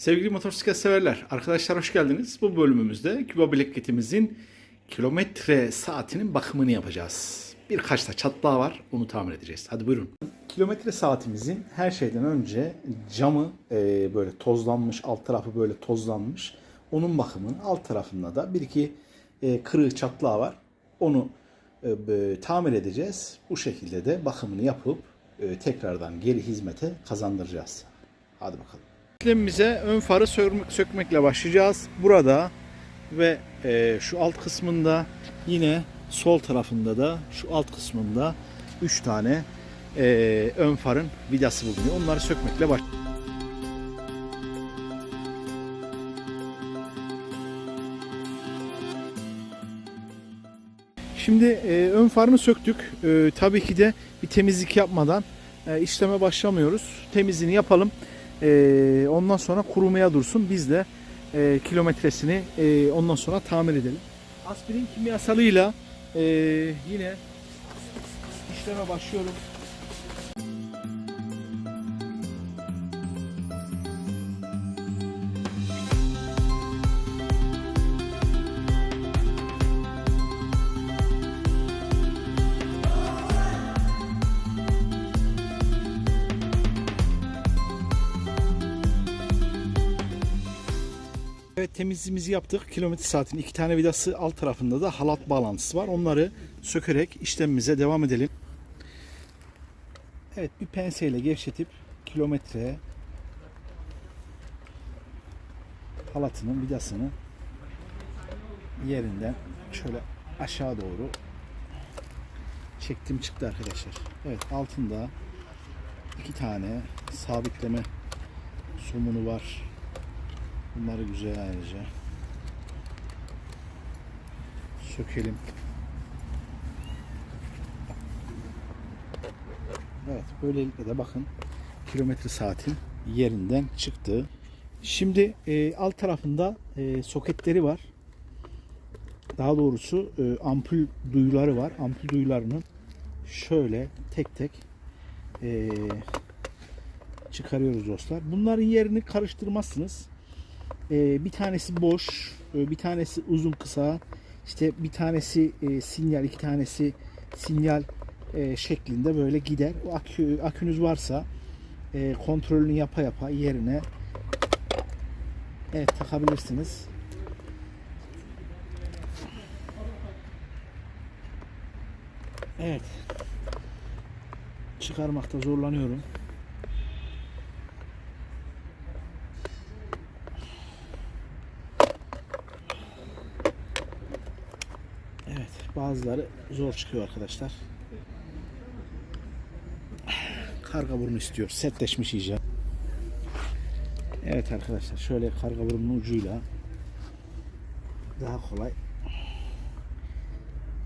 Sevgili motosiklet severler, arkadaşlar hoş geldiniz. Bu bölümümüzde Küba bisikletimizin kilometre saatinin bakımını yapacağız. Birkaç da çatlağı var, onu tamir edeceğiz. Hadi buyurun. Kilometre saatimizin her şeyden önce camı e, böyle tozlanmış, alt tarafı böyle tozlanmış. Onun bakımının alt tarafında da bir iki e, kırığı çatlağı var. Onu e, tamir edeceğiz. Bu şekilde de bakımını yapıp e, tekrardan geri hizmete kazandıracağız. Hadi bakalım. İşlemimize ön farı sök- sökmekle başlayacağız. Burada ve e, şu alt kısmında yine sol tarafında da şu alt kısmında 3 tane e, ön farın vidası bulunuyor. Onları sökmekle baş. Şimdi e, ön farını söktük. E, tabii ki de bir temizlik yapmadan e, işleme başlamıyoruz. Temizliğini yapalım. E, ondan sonra kurumaya dursun. Biz de e, kilometresini e, ondan sonra tamir edelim. Aspirin kimyasalıyla e, yine işleme başlıyorum. Temizliğimizi yaptık. Kilometre saatin iki tane vidası alt tarafında da halat bağlantısı var. Onları sökerek işlemimize devam edelim. Evet bir penseyle gevşetip kilometre halatının vidasını yerinden şöyle aşağı doğru çektim çıktı arkadaşlar. Evet altında iki tane sabitleme somunu var. Bunları güzel ayrıca sökelim. Evet böylelikle de bakın kilometre saatin yerinden çıktı. Şimdi e, alt tarafında e, soketleri var. Daha doğrusu e, ampul duyuları var. Ampul duyularının şöyle tek tek e, çıkarıyoruz dostlar. Bunların yerini karıştırmazsınız. Ee, bir tanesi boş, e, bir tanesi uzun kısa, işte bir tanesi e, sinyal, iki tanesi sinyal e, şeklinde böyle gider. O akü, akünüz varsa e, kontrolünü yapa yapa yerine evet takabilirsiniz. Evet. Çıkarmakta zorlanıyorum. Evet, bazıları zor çıkıyor arkadaşlar. Karga burnu istiyor. Sertleşmiş iyice. Evet arkadaşlar, şöyle karga burnunun ucuyla daha kolay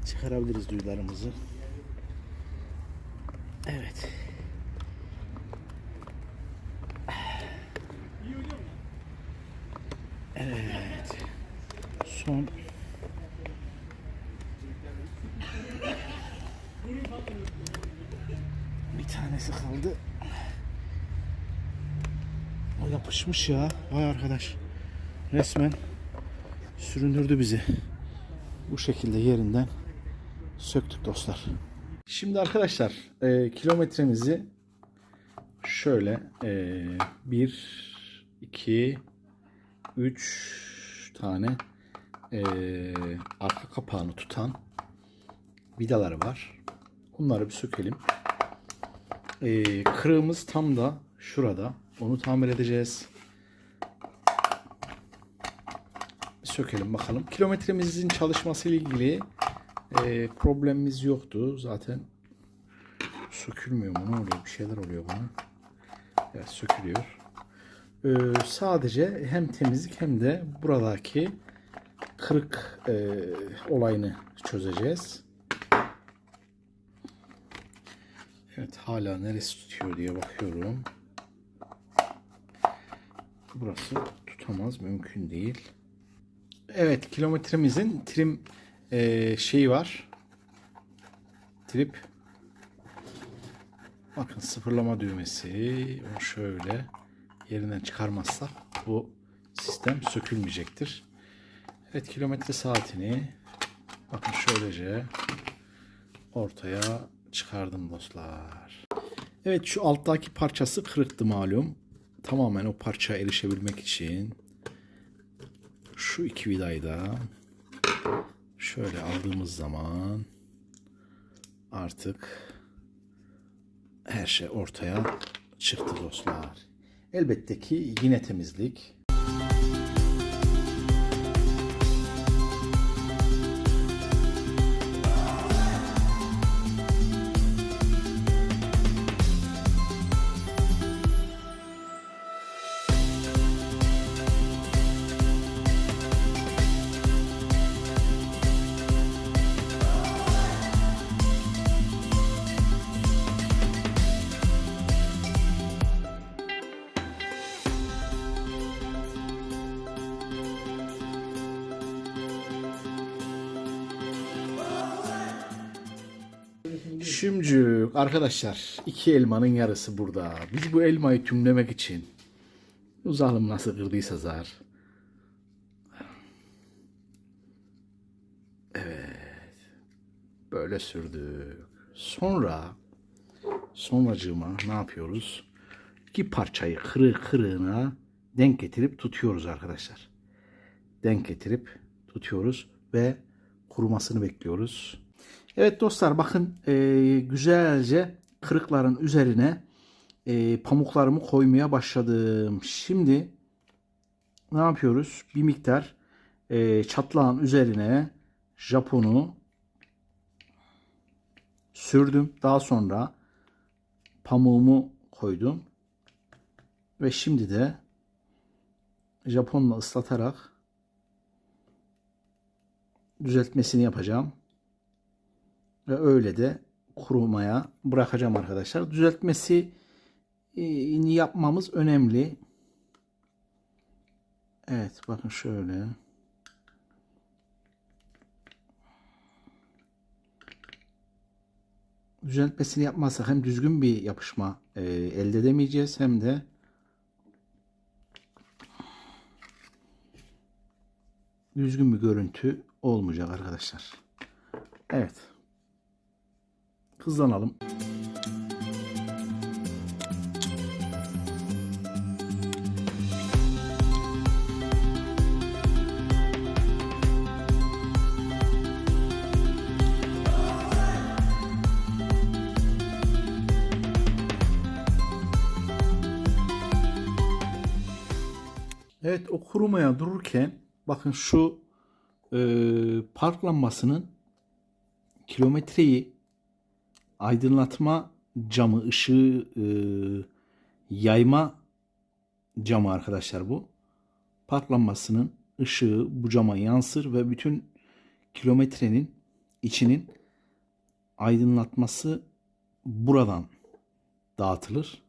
çıkarabiliriz duyularımızı. Evet. Son Bir tanesi kaldı. O yapışmış ya. Vay arkadaş. Resmen süründürdü bizi. Bu şekilde yerinden söktük dostlar. Şimdi arkadaşlar e, kilometremizi şöyle e, bir, iki, üç tane e, arka kapağını tutan vidaları var. Bunları bir sökelim. Ee, kırığımız tam da şurada. Onu tamir edeceğiz. Sökelim bakalım. Kilometremizin çalışması ile ilgili e, problemimiz yoktu. Zaten sökülmüyor mu? Ne oluyor? Bir şeyler oluyor buna. Evet sökülüyor. Ee, sadece hem temizlik hem de buradaki kırık e, olayını çözeceğiz. Evet hala neresi tutuyor diye bakıyorum. Burası tutamaz mümkün değil. Evet kilometremizin trim e, şeyi var. Trip. Bakın sıfırlama düğmesi. O şöyle yerinden çıkarmazsak bu sistem sökülmeyecektir. Evet kilometre saatini bakın şöylece ortaya çıkardım dostlar. Evet şu alttaki parçası kırıktı malum. Tamamen o parçaya erişebilmek için şu iki vidayı da şöyle aldığımız zaman artık her şey ortaya çıktı dostlar. Elbette ki yine temizlik. Şimdi arkadaşlar iki elmanın yarısı burada. Biz bu elmayı tümlemek için uzalım nasıl kırdıysa zar. Evet. Böyle sürdük. Sonra sonracığıma ne yapıyoruz? İki parçayı kırığı kırığına denk getirip tutuyoruz arkadaşlar. Denk getirip tutuyoruz ve kurumasını bekliyoruz. Evet dostlar bakın e, güzelce kırıkların üzerine e, pamuklarımı koymaya başladım. Şimdi ne yapıyoruz? Bir miktar e, çatlağın üzerine Japon'u sürdüm. Daha sonra pamuğumu koydum. Ve şimdi de Japonla ıslatarak düzeltmesini yapacağım. Ve öyle de kurumaya bırakacağım arkadaşlar. Düzeltmesi e, yapmamız önemli. Evet bakın şöyle. Düzeltmesini yapmazsak hem düzgün bir yapışma e, elde edemeyeceğiz hem de düzgün bir görüntü olmayacak arkadaşlar. Evet. Hızlanalım. Evet o kurumaya dururken bakın şu e, park lambasının kilometreyi aydınlatma camı, ışığı e, yayma camı arkadaşlar bu. Park lambasının ışığı bu cama yansır ve bütün kilometrenin içinin aydınlatması buradan dağıtılır.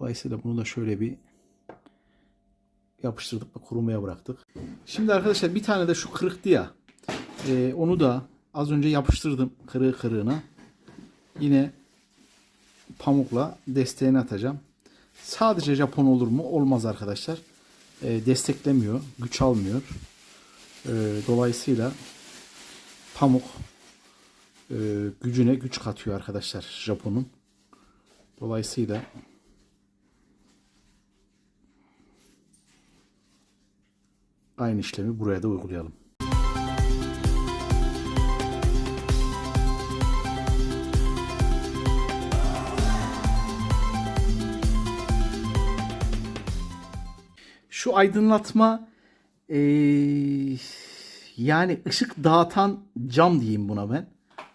Dolayısıyla bunu da şöyle bir yapıştırdık ve kurumaya bıraktık. Şimdi arkadaşlar bir tane de şu kırıktı ya. e, onu da Az önce yapıştırdım kırığı kırığına. Yine pamukla desteğini atacağım. Sadece Japon olur mu? Olmaz arkadaşlar. E, desteklemiyor. Güç almıyor. E, dolayısıyla pamuk e, gücüne güç katıyor arkadaşlar Japon'un. Dolayısıyla aynı işlemi buraya da uygulayalım. Şu aydınlatma eee, yani ışık dağıtan cam diyeyim buna ben.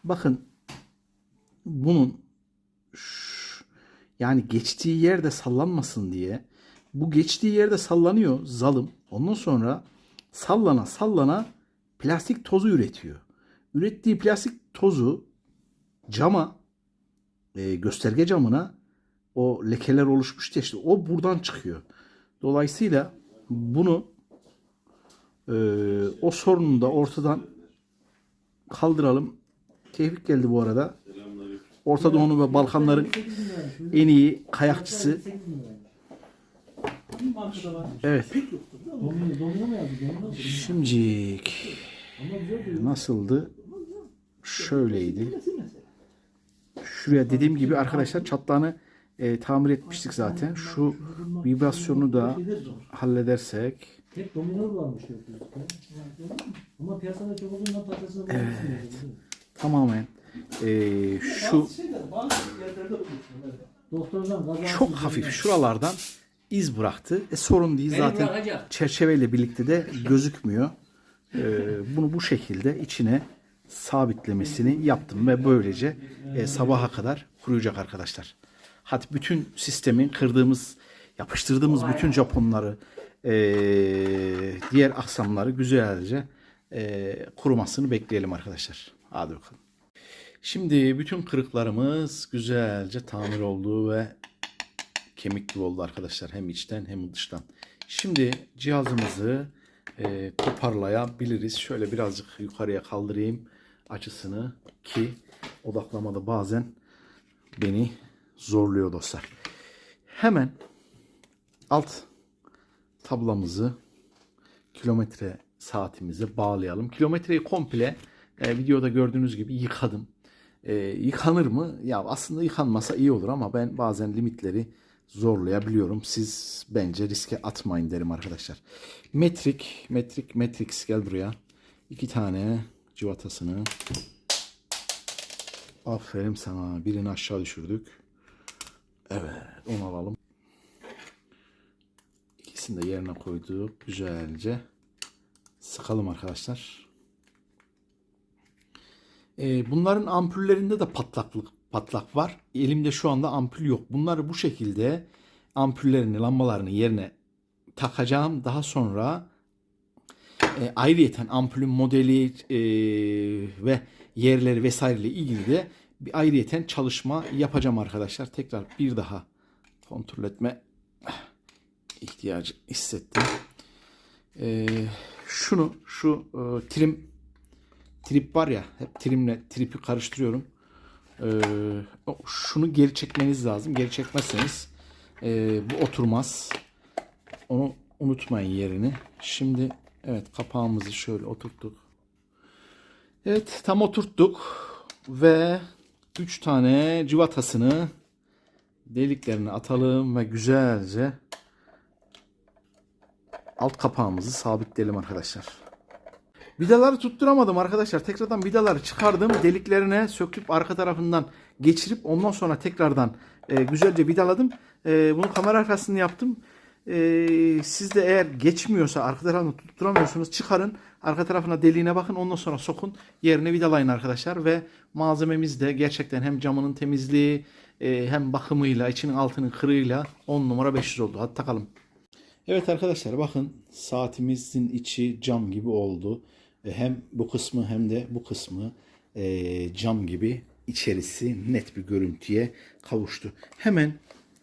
Bakın bunun şu- yani geçtiği yerde sallanmasın diye bu geçtiği yerde sallanıyor zalım. Ondan sonra sallana sallana plastik tozu üretiyor. Ürettiği plastik tozu cama e, gösterge camına o lekeler oluşmuş ya işte o buradan çıkıyor. Dolayısıyla bunu e, o sorunu da ortadan kaldıralım. Tevfik geldi bu arada. Orta Doğu'nun ve Balkanların en iyi kayakçısı. Evet. Duruyor. nasıldı? Şöyleydi. Şuraya dediğim gibi arkadaşlar çatlağını e, tamir etmiştik zaten. Şu vibrasyonu da halledersek Hep domino varmış. Ama piyasada çok olduğundan patatesini evet. tamamen e, şu çok hafif şuralardan iz bıraktı. E, sorun değil zaten çerçeveyle birlikte de gözükmüyor. E, bunu bu şekilde içine sabitlemesini yaptım ve böylece e, sabaha kadar kuruyacak arkadaşlar. Hadi bütün sistemin kırdığımız, yapıştırdığımız bütün Japonları, e, diğer aksamları güzelce e, kurumasını bekleyelim arkadaşlar. Hadi bakalım. Şimdi bütün kırıklarımız güzelce tamir oldu ve kemik gibi oldu arkadaşlar. Hem içten hem dıştan. Şimdi cihazımızı e, toparlayabiliriz. Şöyle birazcık yukarıya kaldırayım açısını ki odaklamada bazen beni zorluyor dostlar. Hemen alt tablamızı kilometre saatimize bağlayalım. Kilometreyi komple e, videoda gördüğünüz gibi yıkadım. E, yıkanır mı? Ya aslında yıkanmasa iyi olur ama ben bazen limitleri zorlayabiliyorum. Siz bence riske atmayın derim arkadaşlar. Metrik, metrik, metrix gel buraya. İki tane civatasını. Aferin sana. Birini aşağı düşürdük. Evet, onu alalım. İkisini de yerine koyduk. Güzelce sıkalım arkadaşlar. Ee, bunların ampullerinde de patlaklık patlak var. Elimde şu anda ampul yok. Bunları bu şekilde ampullerini, lambalarını yerine takacağım. Daha sonra e, ayrıyeten ampulün modeli e, ve yerleri vesaireyle ilgili de bir ayrıyeten çalışma yapacağım arkadaşlar. Tekrar bir daha kontrol etme ihtiyacı hissettim. E, şunu şu e, trim trip var ya hep trimle tripi karıştırıyorum. E, o- şunu geri çekmeniz lazım. Geri çekmezseniz e, bu oturmaz. Onu unutmayın yerini. Şimdi evet kapağımızı şöyle oturttuk. Evet tam oturttuk ve 3 tane civatasını deliklerine atalım ve güzelce alt kapağımızı sabitleyelim arkadaşlar. Vidaları tutturamadım arkadaşlar. Tekrardan vidaları çıkardım. Deliklerine söküp arka tarafından geçirip ondan sonra tekrardan e, güzelce vidaladım. E, bunu kamera arkasında yaptım. E, siz de eğer geçmiyorsa arka tarafını tutturamıyorsunuz çıkarın. Arka tarafına deliğine bakın ondan sonra sokun. Yerine vidalayın arkadaşlar ve malzememiz de gerçekten hem camının temizliği e, hem bakımıyla içinin altının kırığıyla 10 numara 500 oldu. Hadi takalım. Evet arkadaşlar bakın saatimizin içi cam gibi oldu. E, Hem bu kısmı hem de bu kısmı e, cam gibi içerisi net bir görüntüye kavuştu. Hemen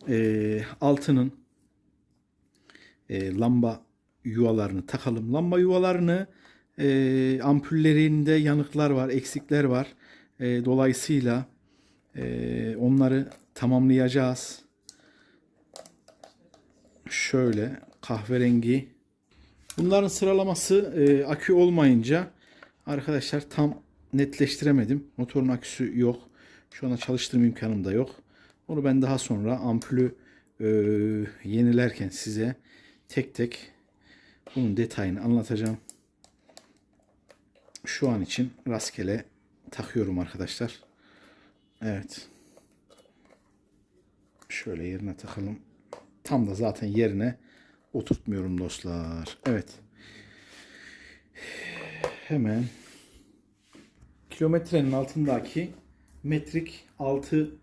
e, altının e, lamba yuvalarını takalım. Lamba yuvalarını e, ampullerinde yanıklar var, eksikler var. E, dolayısıyla e, onları tamamlayacağız. Şöyle kahverengi. Bunların sıralaması e, akü olmayınca arkadaşlar tam netleştiremedim. Motorun aküsü yok. Şu anda çalıştırma imkanım da yok. Onu ben daha sonra ampulü e, yenilerken size tek tek bunun detayını anlatacağım. Şu an için rastgele takıyorum arkadaşlar. Evet. Şöyle yerine takalım. Tam da zaten yerine oturtmuyorum dostlar. Evet. Hemen kilometrenin altındaki metrik altı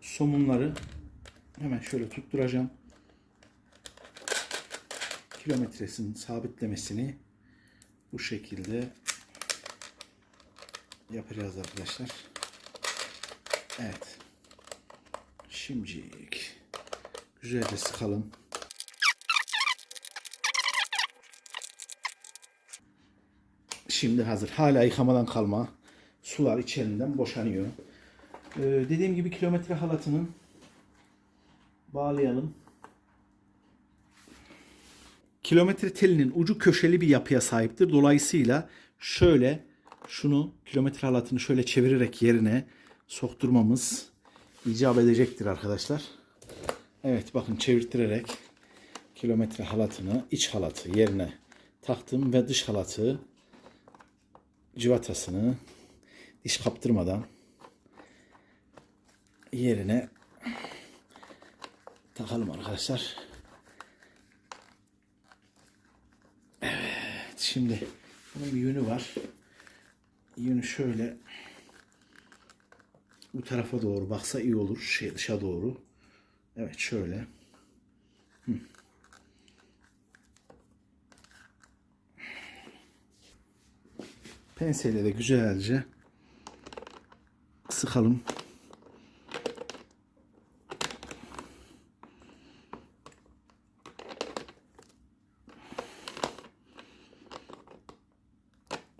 somunları hemen şöyle tutturacağım. Kilometresinin sabitlemesini bu şekilde yapacağız arkadaşlar. Evet. Şimdilik güzelce sıkalım. Şimdi hazır. Hala yıkamadan kalma. Sular içerinden boşanıyor. Ee, dediğim gibi kilometre halatının bağlayalım. Kilometre telinin ucu köşeli bir yapıya sahiptir. Dolayısıyla şöyle şunu kilometre halatını şöyle çevirerek yerine sokturmamız icap edecektir arkadaşlar. Evet bakın çevirtirerek kilometre halatını iç halatı yerine taktım ve dış halatı civatasını diş kaptırmadan yerine takalım arkadaşlar. Evet şimdi bunun bir yönü var. Yönü şöyle bu tarafa doğru baksa iyi olur. Şey dışa doğru. Evet şöyle. Hı. Penseyle de güzelce sıkalım.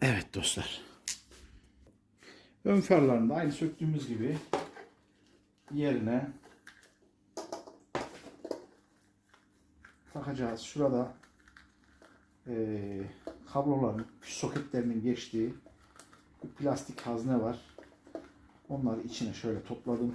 Evet dostlar. Ön farlarını da aynı söktüğümüz gibi yerine takacağız. Şurada eee kabloların soketlerinin geçtiği bir plastik hazne var. Onları içine şöyle topladım.